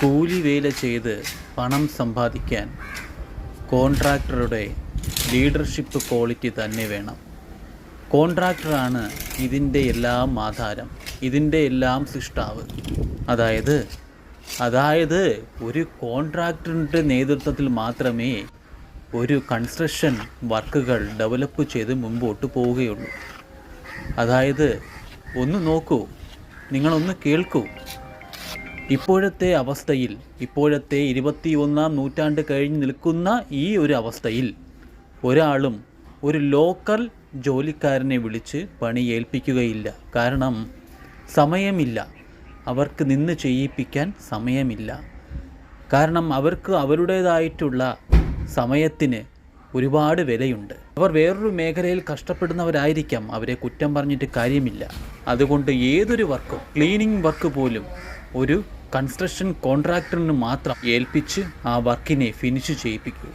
കൂലി വേല ചെയ്ത് പണം സമ്പാദിക്കാൻ കോൺട്രാക്ടറുടെ ലീഡർഷിപ്പ് ക്വാളിറ്റി തന്നെ വേണം. കോൺട്രാക്ടറാണ് ഇതിന്റെ എല്ലാം ആധാരം ഇതിന്റെ എല്ലാം സൃഷ്ടാവ്. അതായത് അതായത് ഒരു കോൺട്രാക്ടറിന്റെ നേതൃത്വത്തിൽ മാത്രമേ ഒരു കൺസ്ട്രക്ഷൻ വർക്കുകൾ ഡെവലപ്പ് ചെയ്ത് മുമ്പോട്ട് പോവുകയുള്ളൂ. അതായത് ഒന്ന് നോക്കൂ നിങ്ങളൊന്ന് കേൾക്കൂ. ഇപ്പോഴത്തെ അവസ്ഥയിൽ ഇപ്പോഴത്തെ ഇരുപത്തിയൊന്നാം നൂറ്റാണ്ട് കഴിഞ്ഞ് നിൽക്കുന്ന ഈ ഒരു അവസ്ഥയിൽ ഒരാളും ഒരു ലോക്കൽ ജോലിക്കാരനെ വിളിച്ച് പണി ഏൽപ്പിക്കുകയില്ല. കാരണം സമയമില്ല. അവർക്ക് നിന്ന് ചെയ്യിപ്പിക്കാൻ സമയമില്ല. കാരണം അവർക്ക് അവരുടേതായിട്ടുള്ള സമയത്തിന് ഒരുപാട് വിലയുണ്ട്. അവർ വേറൊരു മേഖലയിൽ കഷ്ടപ്പെടുന്നവരായിരിക്കാം. അവരെ കുറ്റം പറഞ്ഞിട്ട് കാര്യമില്ല. അതുകൊണ്ട് ഏതൊരു വർക്കും ക്ലീനിങ് വർക്ക് പോലും ഒരു കൺസ്ട്രക്ഷൻ കോൺട്രാക്ടറിന് മാത്രം ഏൽപ്പിച്ച് ആ വർക്കിനെ ഫിനിഷ് ചെയ്യിപ്പിക്കൂ.